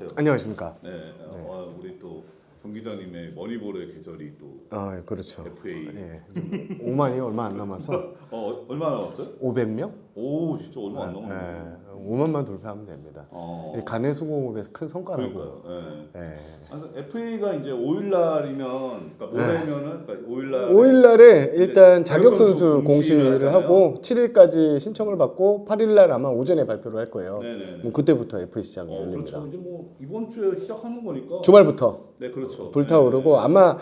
안녕하세요. 안녕하십니까. 네, 어, 우리 또 정 기자님의 머니볼의 계절이 또아 그렇죠. FA. 예, 지금 5만이 얼마 안 남아서 어 얼마 남았어요? 500명? 오 진짜 얼마 안 남았네. 예, 5만만 돌파하면 됩니다. 어. 이 간의 수공업에서 큰 성과라고. 그러니까요. 예. 예. 아, FA가 이제 5일 날이면 그러니까 모레면은 그러니까 5일 날 5일 날에 일단 자격 선수 공시를 하고 7일까지 신청을 받고 8일 날 아마 오전에 발표를 할 거예요. 네네. 뭐 그때부터 FA 시장이 어, 열립니다. 그렇죠. 이제 뭐 이번 주에 시작하는 거니까. 주말부터 네, 그렇죠. 불타오르고 네. 아마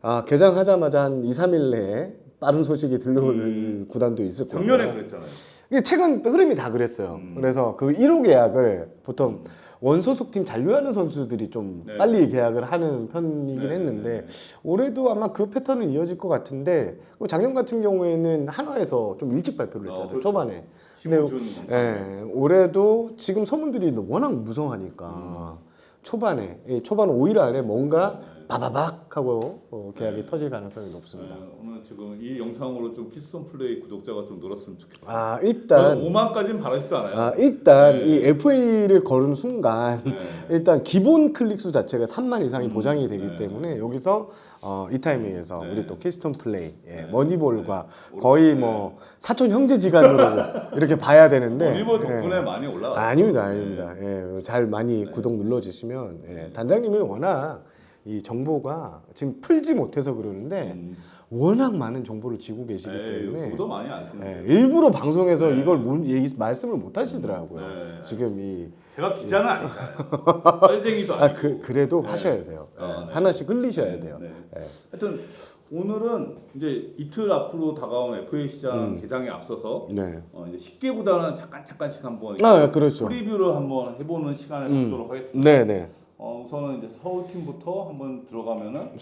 아, 개장하자마자 한 2, 3일 내에 빠른 소식이 들려올 음. 구단도 있을 거예요. 작년에 그랬잖아요. 이게 최근 흐름이 다 그랬어요. 음. 그래서 그 1호 계약을 보통 원소속팀 잔류하는 선수들이 좀 네. 빨리 계약을 하는 편이긴 네, 했는데 네, 올해도 아마 그 패턴은 이어질 것 같은데 그 작년 같은 경우에는 한화에서 좀 일찍 발표를 어, 했잖아요. 그렇죠. 초반에. 근데 심우준. 예, 올해도 지금 소문들이 워낙 무성하니까 초반에 이 초반 5일 안에 뭔가 네. 바바박 하고 어, 계약이 네. 터질 가능성이 높습니다. 네, 오늘 지금 이 영상으로 좀 키스톤 플레이 구독자가 좀 늘었으면 좋겠어요. 아 일단 5만까지는 바라지도 않아요. 아, 일단 네. 이 FA를 거는 순간 네. 일단 기본 클릭 수 자체가 3만 이상이 음, 보장이 되기 네. 때문에 여기서 어, 이 타이밍에서 네. 우리 또 키스톤 플레이, 예, 네. 머니볼과 네. 거의 네. 뭐 사촌 형제지간으로 이렇게 봐야 되는데 머니볼 덕분에 예. 많이 올라갔어요. 아닙니다, 네. 아닙니다. 예, 잘 많이 네. 구독 눌러주시면 예, 단장님이 워낙 이 정보가 지금 풀지 못해서 그러는데 음. 워낙 많은 정보를 쥐고 계시기 에이, 때문에 저도 많이 안 쓰는데. 예, 일부러 방송에서 네. 이걸 못- 얘기, 말씀을 못 하시더라고요. 네. 지금 이 제가 기자는 아니잖아요. 썰쟁이도 아니고. 아, 그, 그래도 네. 하셔야 돼요. 예, 어, 네. 하나씩 흘리셔야 네, 돼요. 네. 예. 하여튼 오늘은 이제 이틀 앞으로 다가온 FA 시장 음. 개장에 앞서서 네. 어, 이제 10개 구단은 잠깐 잠깐씩 한번 아, 그렇죠. 프리뷰를 한번 해보는 시간을 음. 갖도록 하겠습니다. 네, 네. 어, 우선은 이제 서울 팀부터 한번 들어가면은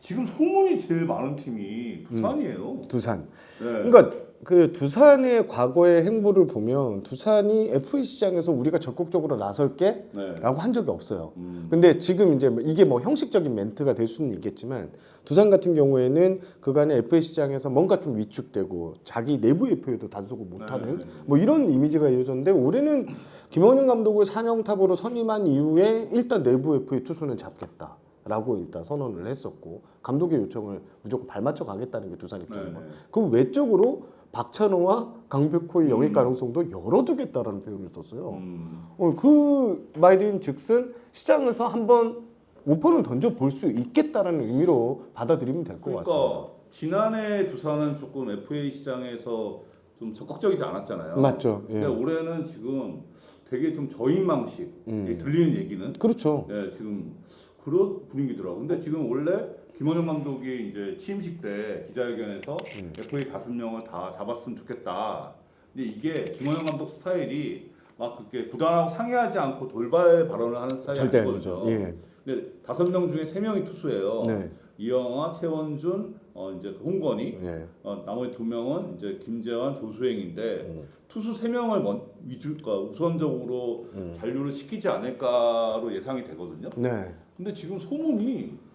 지금 소문이 제일 많은 팀이 두산이에요. 두산. 네. 그러니까 그 두산의 과거의 행보를 보면 두산이 FA 시장에서 우리가 적극적으로 나설게라고 네. 한 적이 없어요. 음. 근데 지금 이제 이게 뭐 형식적인 멘트가 될 수는 있겠지만 두산 같은 경우에는 그간의 FA 시장에서 뭔가 좀 위축되고 자기 내부 FA도 단속을 못하는 네. 뭐 이런 이미지가 이어졌는데 올해는 김원영 감독을 사령탑으로 선임한 이후에 일단 내부 FA 투수는 잡겠다. 라고 일단 선언을 했었고 감독의 요청을 무조건 발맞춰 가겠다는 게 두산 입장이고 네, 네. 그 외적으로 박찬호와 강백호의 영입 음. 가능성도 열어두겠다라는 표현을 썼어요. 음. 어, 그 말인 즉슨 시장에서 한번 오퍼는 던져 볼 수 있겠다라는 의미로 받아들이면 될 것 같습니다. 그러니까 지난해 두산은 조금 FA 시장에서 좀 적극적이지 않았잖아요. 맞죠? 근데 예. 올해는 지금 되게 좀 저인망식 음. 이게 들리는 얘기는 그렇죠. 네, 지금 그런 분위기더라고. 근데 지금 원래 김원영 감독이 이제 취임식 때 기자회견에서 음. FA 다섯 명을 다 잡았으면 좋겠다. 근데 이게 김원영 감독 스타일이 막 그렇게 구단하고 상의하지 않고 돌발 발언을 하는 스타일이 절대 아니거든요. 아니죠. 예. 근데 다섯 명 중에 세 명이 투수예요. 네. 이영하, 최원준, 어 이제 그 홍건희, 예. 어, 나머지 두 명은 이제 김재환, 조수행인데 음. 투수 세 명을 먼, 위주, 그러니까 우선적으로 음. 잔류를 시키지 않을까로 예상이 되거든요. 네. 근데 지금 소문이 뭐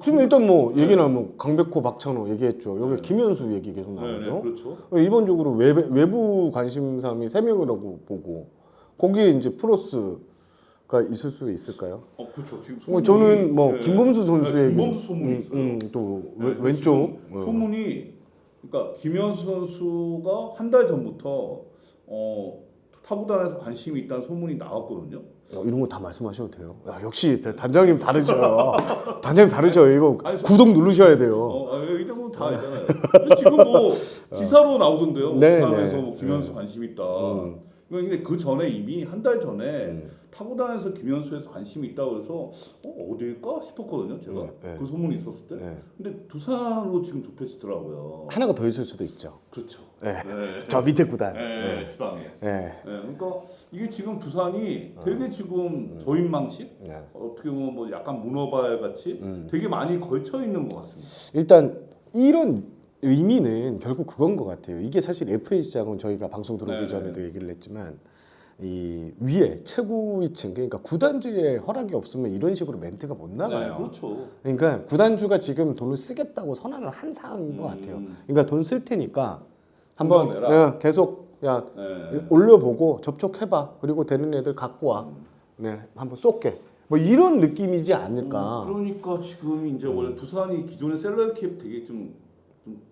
지금 강- 일단 뭐 네. 얘기는 뭐 강백호, 박찬호 얘기했죠. 여기 네. 김현수 얘기 계속 네, 나오죠. 네, 그렇죠. 일본적으로 외, 외부 관심사람이 세 명이라고 보고 거기에 이제 플러스 가 있을 수 있을까요? 어, 그렇죠. 지금 어, 소문이- 저는 뭐 네. 김범수 선수의 네, 김범수 소문이. 음, 음, 또 네, 왼- 그 왼쪽 어. 소문이 그러니까 김현수 선수가 한 달 전부터 어, 타구단에서 관심이 있다는 소문이 나왔거든요. 어, 이런 거 다 말씀하셔도 돼요. 야, 역시 다- 단장님 다르죠. 단장님 다르죠. 이거 아니, 구독 누르셔야 돼요. 어, 아, 이 정도 다 알잖아요. 근데 지금 뭐 기사로 나오던데요. 네, 부산에서 네. 뭐 김현수 네. 관심 있다. 음. 근데 그 전에 이미 한 달 전에 음. 타구단에서 김현수에서 관심이 있다고 해서 어, 어딜까 싶었거든요. 제가 네, 네. 그 소문이 있었을 때. 네. 근데 두산으로 지금 좁혀지더라고요. 하나가 더 있을 수도 있죠. 그렇죠. 네. 네. 저 밑에 구단. 네, 지방에. 네. 네, 그러니까 이게 지금 두산이 어. 되게 지금 저인망식 네. 어떻게 보면 뭐 약간 문어발 같이 음. 되게 많이 걸쳐 있는 것 같습니다. 일단 이런 의미는 결국 그건 것 같아요. 이게 사실 FA 시장은 저희가 방송 들어오기 네, 전에도 얘기를 했지만 이 위에 최고위층 그러니까 구단주의 허락이 없으면 이런 식으로 멘트가 못 나가요. 네, 그렇죠. 그러니까 구단주가 지금 돈을 쓰겠다고 선언을 한 상황인 것 음. 같아요. 그러니까 돈 쓸 테니까 한번 내라. 예, 계속 야 네. 올려보고 접촉해봐. 그리고 되는 애들 갖고 와. 네, 한번 쏠게. 뭐 이런 느낌이지 않을까. 음, 그러니까 지금 이제 원래 두산이 기존의 셀러리 캡 되게 좀, 좀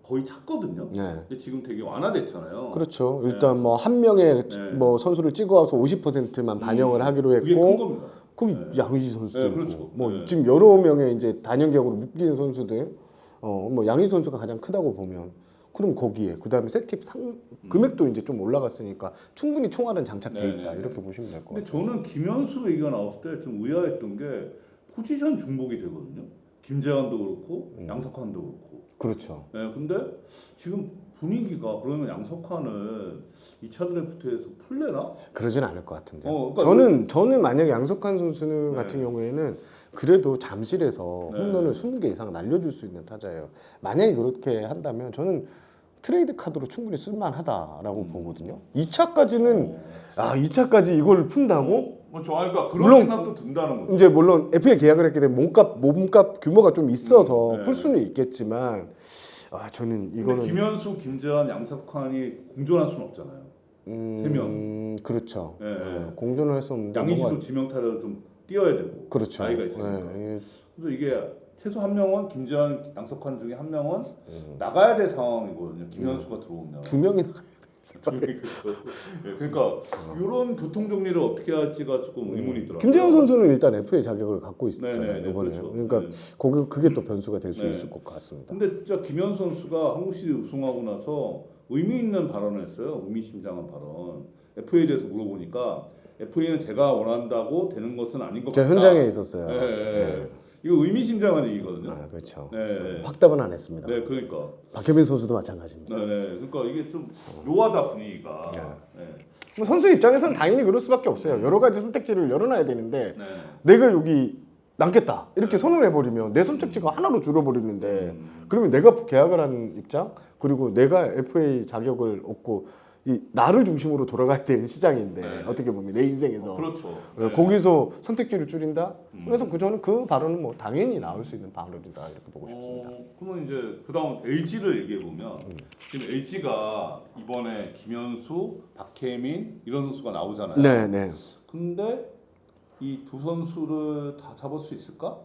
거의 찼거든요. 네. 근데 지금 되게 완화됐잖아요. 그렇죠. 일단 뭐 한 명의 네. 뭐 선수를 찍어와서 50%만 반영을 하기로 그게 큰 했고, 겁니다. 그럼 양의지 선수도 네, 있고, 그렇죠. 뭐 네. 지금 여러 명의 이제 단연계약으로 묶인 선수들, 어 뭐 양의지 선수가 가장 크다고 보면, 그럼 거기에 그 다음에 세캡 상 금액도 이제 좀 올라갔으니까 충분히 총알은 장착돼 음. 네, 있다 네, 이렇게 보시면 될 것 근데 같아요. 저는 김현수 얘기가 나왔을 때 좀 의아했던 게 포지션 중복이 되거든요. 김재환도 그렇고 음. 양석환도 그렇고. 그렇죠. 네, 근데 지금 분위기가 그러면 양석환을 2차 드래프트에서 풀래나? 그러진 않을 것 같은데. 어, 그러니까 저는 저는 만약에 양석환 선수 네. 같은 경우에는 그래도 잠실에서 네. 홈런을 20개 이상 날려줄 수 있는 타자예요. 만약에 그렇게 한다면 저는 트레이드 카드로 충분히 쓸만하다라고 음. 보거든요. 2차까지는 아 2차까지 이걸 푼다고? 뭐 그러니까 그런 물론- 생각도 든다는 거죠. 이제 물론 FA 계약을 했기 때문에 몸값 몸값 규모가 좀 있어서 음, 네. 풀 수는 있겠지만 아 저는 근데 이거는 김현수, 김재환, 양석환이 공존할 수는 없잖아요. 음, 세 명. 그렇죠. 네. 어, 공존을 할 수 없는데 양희지도 지명타를 좀 띄어야 되고 그렇죠. 나이가 있으니까. 네, 그래서 이게 최소 한 명은 김재환, 양석환 중에 한 명은 음. 나가야 될 상황이거든요. 김현수가 들어오면. 두 명이나 예, 그러니까 이런 교통 정리를 어떻게 할지가 조금 의문이 있더라고요. 김재현 선수는 일단 FA 자격을 갖고 있었잖아요 네네네, 이번에 그렇죠. 그러니까 네. 거기 그게 또 변수가 될 수 네. 있을 것 같습니다. 근데 진짜 김현 선수가 한국 시리즈 우승하고 나서 의미 있는 발언을 했어요. 의미심장한 발언. FA에 대해서 물어보니까 FA는 제가 원한다고 되는 것은 아닌 것 제가 같다. 현장에 있었어요. 네, 네, 네. 이거 의미심장한 얘기거든요. 아, 그렇죠. 네, 네. 확답은 안 했습니다. 네, 그러니까. 박혜민 선수도 마찬가지입니다. 네, 네. 그러니까 이게 좀 묘하다 분위기가. 네. 네. 뭐 선수 입장에서는 당연히 그럴 수밖에 없어요. 여러 가지 선택지를 열어놔야 되는데 네. 내가 여기 남겠다 이렇게 선언해 버리면 내 선택지가 하나로 줄어버리는데 음. 그러면 내가 계약을 하는 입장 그리고 내가 FA 자격을 얻고 이 나를 중심으로 돌아가야 되는 시장인데 네. 어떻게 보면 내 인생에서 그렇죠. 어, 네. 거기서 선택지를 줄인다. 음. 그래서 그 저는 그 발언은 뭐 당연히 나올 수 있는 발언이다 이렇게 보고 싶습니다. 어, 그러면 이제 그다음 LG를 얘기해 보면 음. 지금 LG가 이번에 김현수, 박혜민 이런 선수가 나오잖아요. 네, 네. 근데 이 두 선수를 다 잡을 수 있을까?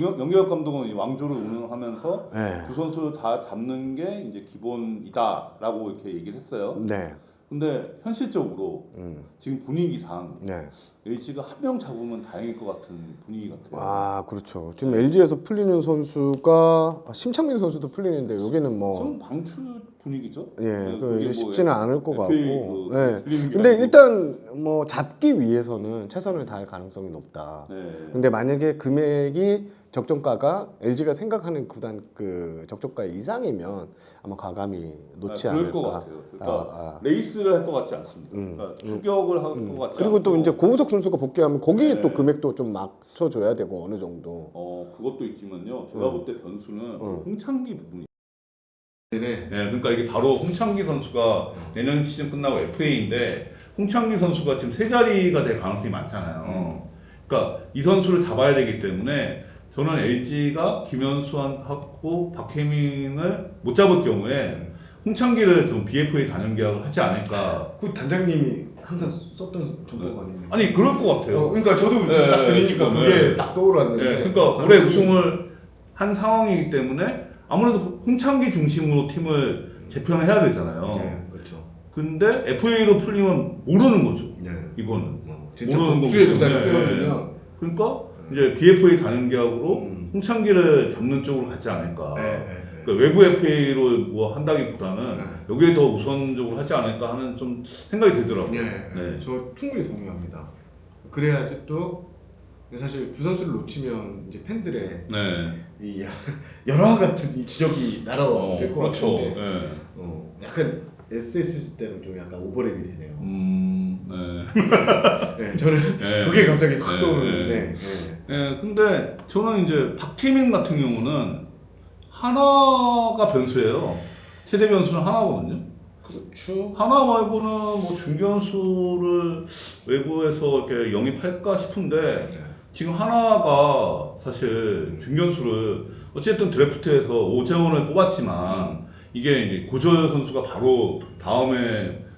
영- 영계혁 감독은 이 왕조를 운영하면서 네. 두 선수를 다 잡는 게 이제 기본이다라고 이렇게 얘기를 했어요. 네. 근데 현실적으로 음. 지금 분위기상 네. LG가 한 명 잡으면 다행일 것 같은 분위기 같아요. 아, 그렇죠. 지금 LG에서 풀리는 선수가 아, 심창민 선수도 풀리는데 여기는 뭐 좀 방출 분위기죠? 예, 네, 그 그게 이제 뭐 쉽지는 않을 것 같고. 그 네. 게 근데 아니고. 일단 뭐 잡기 위해서는 최선을 다할 가능성이 높다. 네. 근데 만약에 금액이 적정가가 LG가 생각하는 구단 그 적정가 이상이면 아마 과감히 놓지 아, 그럴 않을까. 것 같아요. 그러니까 아, 아. 레이스를 할 것 같지 않습니다. 음, 그러니까 추격을 할 음. 것 같지 그리고 또 않고. 이제 고우석 선수가 복귀하면 거기에 네. 또 금액도 좀 맞춰줘야 되고 어느 정도. 어 그것도 있지만요. 제가 음. 볼때 변수는 음. 홍창기 부분이. 네네. 네, 그러니까 이게 바로 홍창기 선수가 내년 시즌 끝나고 FA인데 홍창기 선수가 지금 세 자리가 될 가능성이 많잖아요. 그러니까 이 선수를 잡아야 되기 때문에 저는 LG가 김현수하고 박혜민을 못 잡을 경우에 홍창기를 좀 BFA 단연 계약을 하지 않을까. 그 단장님이 항상 썼던 정보가 아닙니까? 아니 그럴 것 같아요. 그러니까 저도 지금 딱 들으니까 그게 딱 떠올랐는데. 네, 그러니까 올해 우승을 한 상황이기 때문에 아무래도 홍창기 중심으로 팀을 재편해야 되잖아요. 네, 그렇죠. 근데 FA로 풀리면 모르는 거죠. 네. 이거는. 진짜 모르는 복수의 거기 무단을 때문에. 뛰어들면 그러니까 이제 BFA 계약으로 음. 홍창기를 잡는 쪽으로 가지 않을까. 네, 네, 그러니까 외부 FA로 뭐 한다기보다는 네. 여기에 더 우선적으로 하지 않을까 하는 좀 생각이 들더라고요. 네. 네. 저 충분히 동의합니다. 그래야지 또 사실 두 선수를 놓치면 이제 팬들의 네. 이 열화 같은 이 지적이 어, 날아올 것 그렇죠. 같은데 네. 어, 약간 SSG 때는 좀 약간 오버랩이 되네요. 음, 네. 네, 저는 네. 그게 갑자기 확 네, 떠오르는데 네. 네, 근데 저는 이제 박태민 같은 경우는 하나가 변수예요. 최대 변수는 하나거든요. 그렇죠. 하나 말고는 뭐 중견수를 외부에서 이렇게 영입할까 싶은데 네. 지금 하나가 사실 중견수를 어쨌든 드래프트에서 오재원을 뽑았지만 이게 이제 고저 선수가 바로 다음에 어,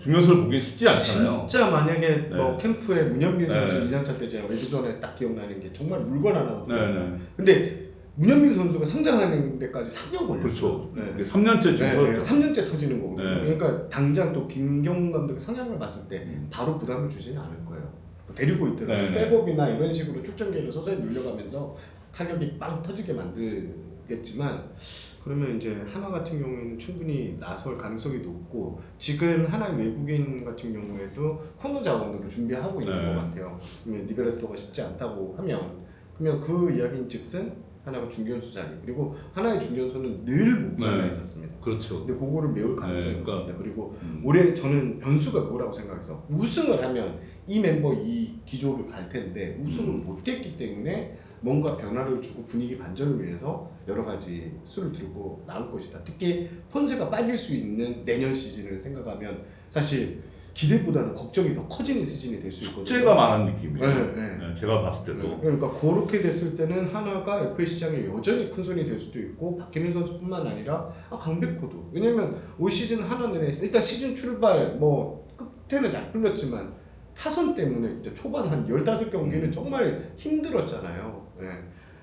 중요수를 보기 쉽지 않잖아요. 진짜 만약에 뭐 네. 캠프에 문현민 선수 네. 2년차 때 제가 외교전에서 딱 기억나는 게 정말 물건 하나거든요. 네, 네. 근데 문현민 선수가 성장하는 데까지 3년 걸렸어요. 그렇죠. 네. 이게 3년째 지금 네, 네, 터졌죠. 3년째 터지는 거거든요. 네. 그러니까 당장 또 김경문 감독의 성향을 봤을 때 음. 바로 부담을 주지는 않을 거예요. 데리고 있더라고요. 네, 네. 백업이나 이런 식으로 출전기를 서서히 늘려가면서 타격이 빵 터지게 만들겠지만 그러면 이제 하나 같은 경우에는 충분히 나설 가능성이 높고 지금 하나 외국인 같은 경우에도 코너 자원으로 준비하고 있는 네. 것 같아요. 그러면 리베레토가 쉽지 않다고 하면 그러면 그 이야기인즉슨 하나가 중견수 자리 그리고 하나의 중견수는 늘 목표가 네. 있었습니다. 그렇죠. 근데 그거를 메울 가능성이 네, 그러니까- 없습니다. 그리고 음. 올해 저는 변수가 그거라고 생각해서 우승을 하면 이 멤버 이 기조를 갈 텐데 우승을 음. 못했기 때문에 뭔가 변화를 주고 분위기 반전을 위해서 여러 가지 수를 들고 나올 것이다. 특히 폰세가 빠질 수 있는 내년 시즌을 생각하면 사실 기대보다는 걱정이 더 커지는 시즌이 될 수 있거든요. 숙제가 많은 느낌이에요. 네, 네. 네, 제가 봤을 때도. 그러니까 그렇게 됐을 때는 하나가 FA 시장에 여전히 큰 손이 될 수도 있고 박혜민 선수뿐만 아니라 아, 강백호도 왜냐면 올 시즌 하나는 일단 시즌 출발 뭐 끝에는 잘 풀렸지만 타선 때문에 진짜 초반 한 15경기는 정말 힘들었잖아요. 네.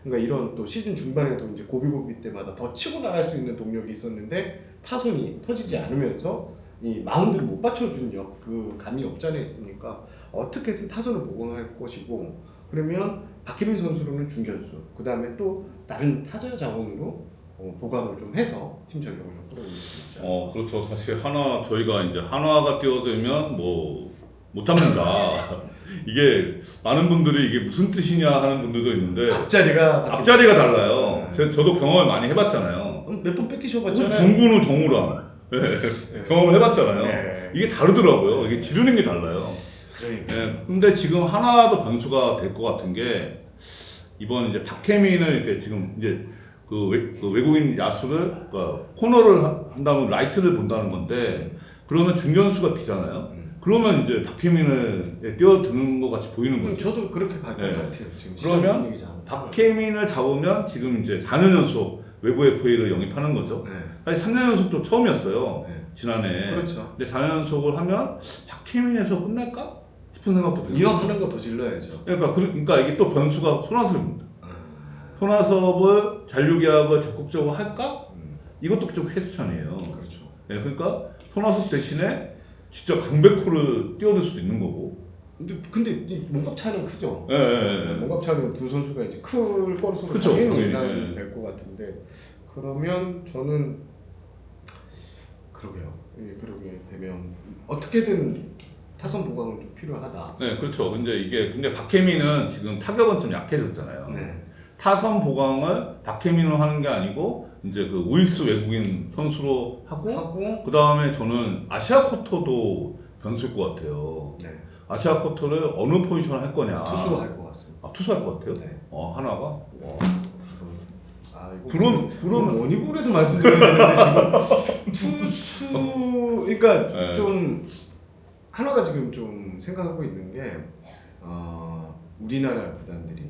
그러니까 이런 또 시즌 중반에도 이제 고비고비 때마다 더 치고 나갈 수 있는 동력이 있었는데 타선이 터지지 않으면서 이 마운드를 못 받쳐준 역, 그 감이 없잖아 있으니까 어떻게든 타선을 보강할 것이고 그러면 박혜민 선수로는 중견수 그 다음에 또 다른 타자 자원으로 어, 보강을 좀 해서 팀 전력을 좀 끌어올릴 수 있죠. 어 그렇죠. 사실 하나 저희가 이제 한화가 뛰어들면 뭐 못 잡는다. 이게 많은 분들이 이게 무슨 뜻이냐 하는 분들도 있는데 앞자리가 앞자리가 달라요. 네. 제, 저도 경험을 많이 해봤잖아요. 몇 번 뺏기셔봤잖아요. 정근우 정우랑 네, 경험을 해봤잖아요. 네. 이게 다르더라고요. 이게 지르는 게 달라요. 그러니까. 네, 근데 지금 하나도 변수가 될 것 같은 게 이번 이제 박혜민을 이렇게 지금 이제 그, 외, 그 외국인 야수를 그러니까 코너를 하- 한다면 라이트를 본다는 건데 그러면 중견수가 비잖아요. 음. 그러면 이제 박혜민을 뛰어드는 것 같이 보이는 음, 거죠. 저도 그렇게 갈것 네. 같아요. 지금 그러면. 박혜민을 잡으면 지금 이제 4년 연속 외부 FA를 영입하는 거죠. 네. 사실 3년 연속도 처음이었어요. 네. 지난해. 그렇죠. 근데 4년 연속을 하면 박혜민에서 끝날까 싶은 생각도 들고. 이왕 하는 거 더 질러야죠. 그러니까 그- 그러니까 이게 또 변수가 손아섭입니다. 아, 손아섭을 잔류 계약을 적극적으로 할까? 음, 이것도 좀 퀘스천이에요. 그렇죠. 네, 그러니까 손아섭 대신에 진짜 강백호를 띄워줄 수도 있는 거고. 근데 근데 이 몸값 차이는 크죠. 예, 예, 예. 몸값 차이는 두 선수가 이제 클 것으로 그쵸, 당연히 당연히, 예상이 예. 될 것 같은데 그러면 저는 그러게요. 예, 그러게 되면 어떻게든 타선 보강은 좀 필요하다. 네, 그렇죠. 근데 이게 근데 박혜민은 지금 타격은 좀 약해졌잖아요. 네. 타선 보강을 박혜민으로 하는 게 아니고 이제 그 우익수 외국인 선수로 하고 하고 그 다음에 저는 아시아 쿼터도 변수일 것 같아요. 네. 아시아 쿼터를 어느 포지션을 할 거냐. 투수로 할 것 같습니다. 아, 투수 할 것 같아요? 네. 어, 하나가? 와. 아 이거 그럼- 원희볼에서 말씀드려야 되는데 지금 투수 그러니까 네. 좀 하나가 지금 좀 생각하고 있는 게 어, 우리나라 구단들이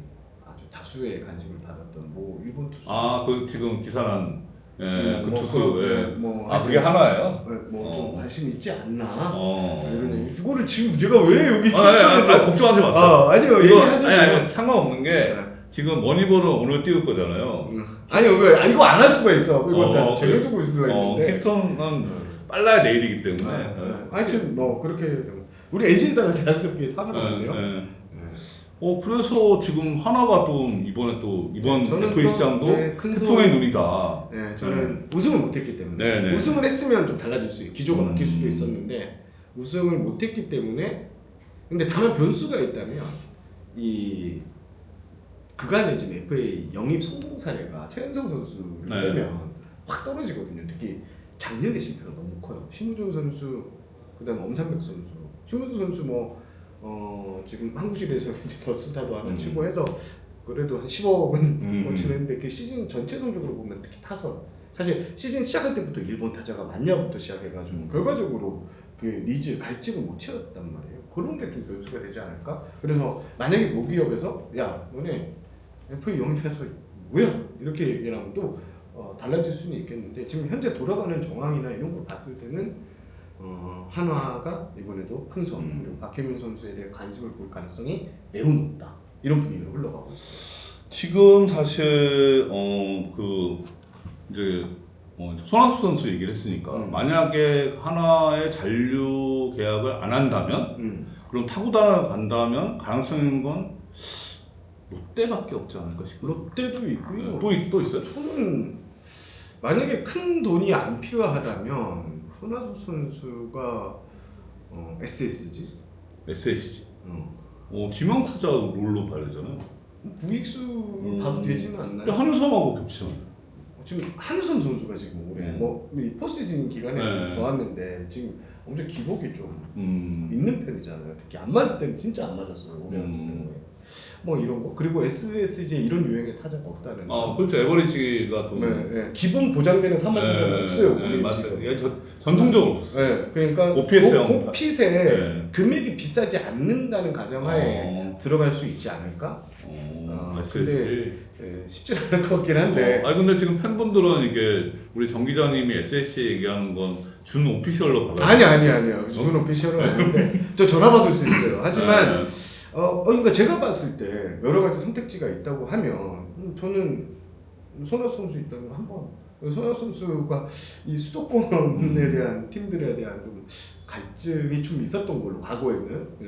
다수의 관심을 받았던 뭐 일본 투수 아, 그 지금 기사난 예, 뭐, 그뭐 투수. 그, 예. 뭐 아, 그게 하나예요? 뭐 좀 어. 관심 있지 않나 어. 이런 얘기. 이거를 지금 제가 왜 여기 아, 아니, 아니, 아니, 걱정하지 마세요. 아 아니요 이거, 얘기하세요. 아니, 아니, 상관없는 게 네. 지금 머니볼은 오늘 띄울 거잖아요. 음. 아니요 왜 아, 이거 안 할 수가 있어 이거 어, 다 그래. 쟁여두고 있으려 어, 했는데 키스톤은 빨라야 내일이기 때문에. 네. 예. 하여튼 뭐 그렇게 우리 LG에다가 자연스럽게 사는 것 같네요. 예, 예. 어 그래서 지금 하나가 또 이번에 또 이번 저는 FA 또, 시장도 네, 큰 태풍의 눈이다. 네, 저는 우승을 못했기 때문에 네, 네. 우승을 했으면 좀 달라질 수 있, 기조가 바뀔 수도 음. 있었는데 우승을 못했기 때문에 근데 다만 변수가 있다면 이 그간의 지금 FA 영입 성공 사례가 최은성 선수를 네. 빼면 확 떨어지거든요. 특히 작년의 실패가 너무 커요. 심우준 선수, 그다음 엄상백 선수, 심우준 선수 뭐 어, 지금 한국시리에서 이제 결승타도 하나 음. 치고 해서 그래도 한 10억은 음. 뭐 치는데 그 시즌 전체 성적으로 보면 특히 타선 사실 시즌 시작할 때부터 일본 타자가 많냐부터 시작해가지고 음. 결과적으로 그 니즈 갈증을 못 채웠단 말이에요. 그런 게 좀 변수가 되지 않을까? 그래서 만약에 모기업에서 야 너네 FA 영입해서 뭐야 이렇게 얘기를 하면 또 어, 달라질 수는 있겠는데 지금 현재 돌아가는 정황이나 이런 걸 봤을 때는 어, 한화가 이번에도 큰 손, 음. 그리고 박혜민 선수에 대해 관심을 볼 가능성이 매우 높다. 이런 분위기로 흘러가고 있어요. 지금 사실 어 그 이제 어, 손아섭 선수 얘기를 했으니까 음. 만약에 하나의 잔류 계약을 안 한다면 음. 그럼 타구단을 간다면 가능성 있는 건 롯데밖에 없지 않을까 싶어요. 롯데도 있고요. 또, 있- 또 있어요? 저는 만약에 큰 돈이 안 필요하다면 손아섭 선수가 어, SSG, SSG. 어, 어, 지명 타자 롤로 봐야 되잖아요. 부익수 음. 봐도 되지는 않나요? 한우섬하고 겹치잖아요. 지금 한우선 선수가 지금 올해 네. 뭐이 포스즌 기간에 네. 좀 좋았는데 지금 엄청 기복이 좀 음. 있는 편이잖아요. 특히 안 맞을 때는 진짜 안 맞았어요. 올해 같은 음. 경우에. 뭐 이런 거 그리고 SSG 이런 유행의 타자가 없다는 아, 점. 그렇죠. 에버리지가 좀. 네, 네. 기본 보장되는 3만 타자가 없어요. 네, 우리 맞아요. 지금. 예, 저, 전통적으로 없어요. 네, 그러니까 OPS 형. 고- 고핏에 네. 금액이 비싸지 않는다는 가정하에 어, 들어갈 수 있지 않을까? 어, 아, SSG. 예, 쉽지 않을 것 같긴 한데. 어, 아니 근데 지금 팬분들은 이게 우리 정 기자님이 SSG 얘기하는 건 준 오피셜로 받아요. 아니 아니 아니요. 준 오피셜은 아닌데 저 전화 받을 수 있어요. 하지만 네. 어, 어, 그러니까 제가 봤을 때 여러 가지 선택지가 있다고 하면 음, 저는 손아섭 선수 있다면 한번 손아섭 선수가 이 수도권에 대한 팀들에 대한 좀 갈증이 좀 있었던 걸로 과거에는 예,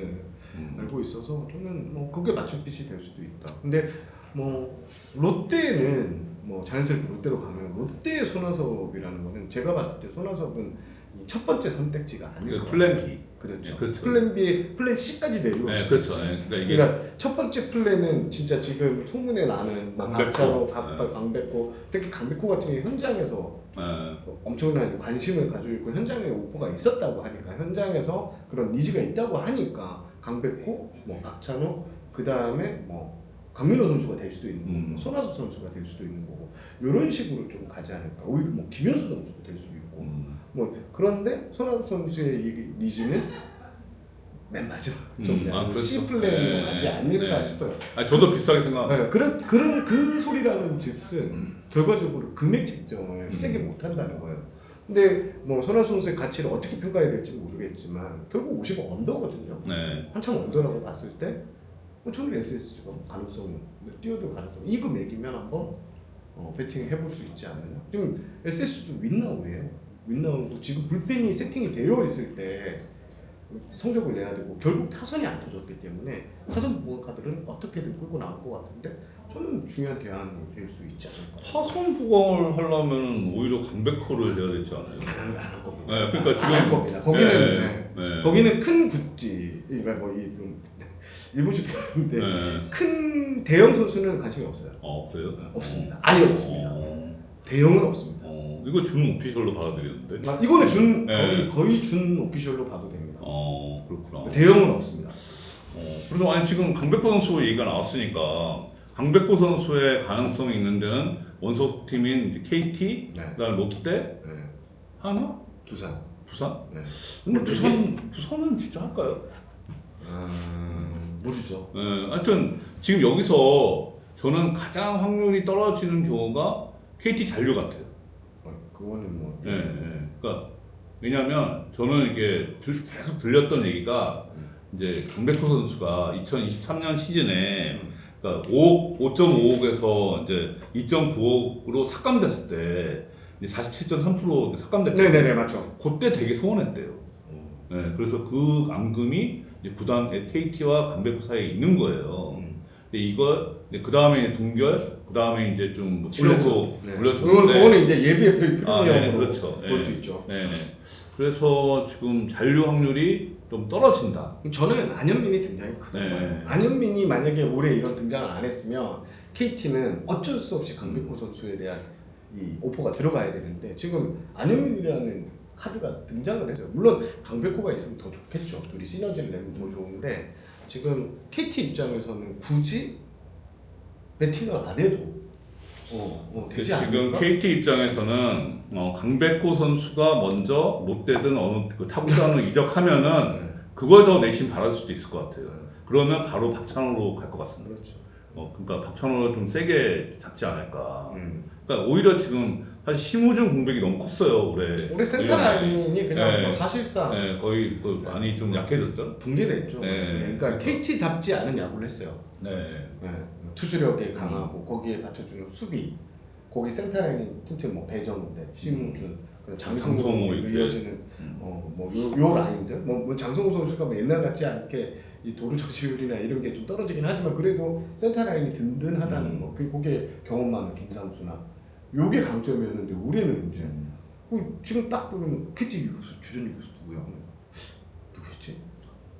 음. 알고 있어서 저는 뭐 그게 맞춤빛이 될 수도 있다. 근데 뭐 롯데는 뭐 자연스럽게 롯데로 가면 롯데의 손아섭이라는 거는 제가 봤을 때 손아섭은 이 첫 번째 선택지가 아닐 그거 플랜 B. 그렇죠. 네, 그렇죠. 플랜 B, 플랜 C까지 내려올 네, 수 그렇죠. 있어요. 네, 그러니까 이게 그러니까 첫 번째 플랜은 진짜 지금 소문에 나는 막 강백호. 네. 강백호, 특히 강백호 같은 경우 현장에서 네. 엄청난 관심을 가지고 있고 현장에 오퍼가 있었다고 하니까 현장에서 그런 니즈가 있다고 하니까 강백호, 뭐 박찬호, 그 다음에 뭐 강민호 선수가 될 수도 있는 거고 음. 손아섭 선수가 될 수도 있는 거고 이런 식으로 좀 가지 않을까 오히려 뭐 김현수 선수가 될 수도 있고 음. 뭐 그런데 손아섭 선수의 이 니즈는 맨 마지막 좀 음, 아, 그렇죠. C 플랜으로 네, 가지 않을까 네. 싶어요. 아니 저도 비싸게 생각. 네, 그런 그런 그 소리라는 즉슨 결과적으로 금액 책정을 음. 세게 못 한다는 거예요. 근데 뭐 손아 선수의 가치를 어떻게 평가해야 될지 모르겠지만 결국 50억 언더거든요. 네. 한참 언더라고 봤을 때뭐 저는 SSG가 가능성 뛰어들 가능성 이 금액이면 한번 어, 배팅 해볼 수 있지 않느냐. 지금 SSG도 윈나우예요. 윈나우고 지금 불펜이 세팅이 되어 있을 때 성적을 내야 되고 결국 타선이 안 터졌기 때문에 타선 카드는 어떻게든 끌고 나올 것 같은데 저는 중요한 대안이 될 수 있지 않을까. 타선 보강을 하려면 오히려 강백호를 해야 되지 않아요? 안할 겁니다. 네, 그러니까 지금 안할 겁니다. 거기는 네, 네. 네. 거기는 큰 굿즈, 그러니까 뭐이좀 일본식 표현인데 네. 큰 대형 선수는 관심이 없어요. 어 그래요? 없습니다. 아예 없습니다. 어, 대형은 없습니다. 어, 이거 준 오피셜로 받아들이는데. 아, 이거는 준 네. 거의 거의 준 오피셜로 봐도 됩니다. 어 그렇구나. 대형은 없습니다. 어, 그래서 아니 지금 강백호 선수 얘기가 나왔으니까 강백호 선수의 가능성이 있는 데는 원소 팀인 이제 KT, 네. 그다음 롯데, 네. 하나, 두산. 부산. 네. 근데 뭐 부산 부산은 진짜 할까요? 음, 모르죠. 네, 하여튼 지금 여기서 저는 가장 확률이 떨어지는 경우가 KT 잔류 같아요. 어, 그거는 뭐. 예, 예. 그러니까 왜냐하면 저는 이게 들- 계속 들렸던 얘기가 이제 강백호 선수가 2023년 시즌에 음. 그러니까 5억, 5.5억에서 이제 2.9억으로 삭감됐을 때 이제 47.3% 삭감됐잖아요. 네네네 맞죠. 그때 되게 서운했대요. 음. 네, 그래서 그 이제 구단 KT와 강백호 사이에 있는 거예요. 음. 근데 이거 그 다음에 동결, 그 다음에 이제 좀 치료로 네. 그건 그거는 이제 예비의 필요형으로 아, 네, 그렇죠. 볼 네. 수 있죠. 네네. 그래서 지금 잔류 확률이 좀 떨어진다. 저는 안현민이 등장이 크다. 네. 안현민이 만약에 올해 이런 등장을 안 했으면 KT는 어쩔 수 없이 음. 강백호 선수에 대한 이 오퍼가 들어가야 되는데 지금 안현민이라는 카드가 등장을 했어요. 물론 강백호가 있으면 더 좋겠죠. 둘이 시너지를 내면 더 좋은데 지금 KT 입장에서는 굳이 배팅을 안 해도 어, 어 되지 지금 않을까? KT 입장에서는 어, 강백호 선수가 먼저 롯데든 어느 그 타구단으로 이적하면은 네. 그걸 더 내심 바랄 수도 있을 것 같아요. 그러면 바로 박찬호로 갈 것 같습니다. 그렇죠. 어, 그러니까 박찬호를 좀 세게 잡지 않을까. 음. 그러니까 오히려 지금 사실 심우준 공백이 너무 컸어요 올해. 우리 센터 라인이 그냥 네. 뭐 사실상 네, 거의 그 많이 좀 약해졌죠. 붕괴됐죠. 네. 그러니까 KT답지 않은 야구를 했어요. 네. 네. 투수력에 강하고 거기에 받쳐주는 수비, 거기 센터 라인이 튼튼 뭐 배정대, 심우준, 그다음 장성호 장성호 이렇게. 이어지는 음. 어뭐요 요 라인들, 뭐, 뭐 장성호 선수가 뭐 옛날 같지 않게 이 도루 저지율이나 이런 게 좀 떨어지긴 하지만 그래도 센터 라인이 든든하다는 음. 거, 그리고 거기에 경험 많은 김상수나 요게 강점이었는데 우리는 이제 어, 지금 딱 보면 캐치 유격수 주전 유격수 누구야? 누구였지?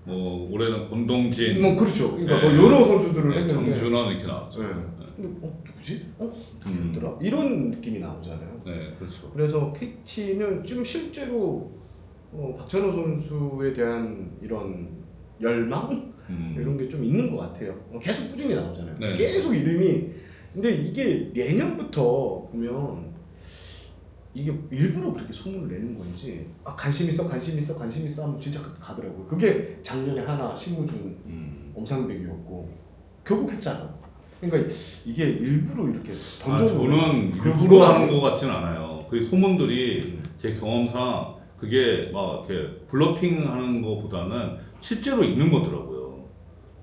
뭐 올해는 권동진, 뭐 그렇죠. 그러니까 네. 뭐 여러 선수들을 네, 했는데 정준원 이렇게 나왔죠. 네. 근데 어 누구지? 어 음. 누구였더라? 이런 느낌이 나오잖아요. 네, 그렇죠. 그래서 KT는 지금 실제로 어, 박찬호 선수에 대한 이런 열망 음. 이런 게 좀 있는 것 같아요. 어, 계속 꾸준히 나오잖아요. 네. 계속 이름이 근데 이게 내년부터 보면 이게 일부러 그렇게 소문을 내는 건지 아 관심 있어 관심 있어 관심 있어 하면 진짜 가- 가더라고요. 그게 작년에 하나 신무준 음. 엄상백이었고 결국 했잖아. 그러니까 이게 일부러 이렇게 아, 던져 저는 일부러 하는 것 같지는 않아요. 그 소문들이 제 경험상 그게 막 이렇게 블러핑 하는 것보다는 실제로 있는 거더라고요.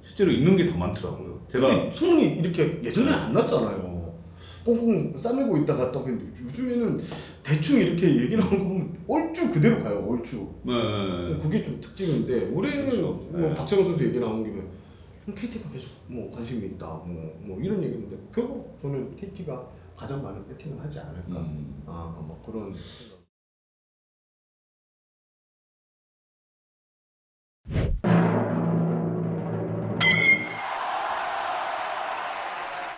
실제로 있는 게 더 많더라고요. 제가 근데 소문이 이렇게 예전에 안 났잖아요. 뽕뽕 싸매고 있다가 또 근데 요즘에는 대충 이렇게 얘기 나오는 거 보면 얼추 그대로 가요. 얼추. 네, 그게 좀 특징인데 올해는 그렇죠. 뭐 네. 박찬호 선수 얘기 나온 김에 KT가 계속 뭐 관심이 있다. 뭐, 뭐 이런 얘기인데 결국 저는 KT가 가장 많은 배팅을 하지 않을까. 음. 아, 뭐 그런 생각.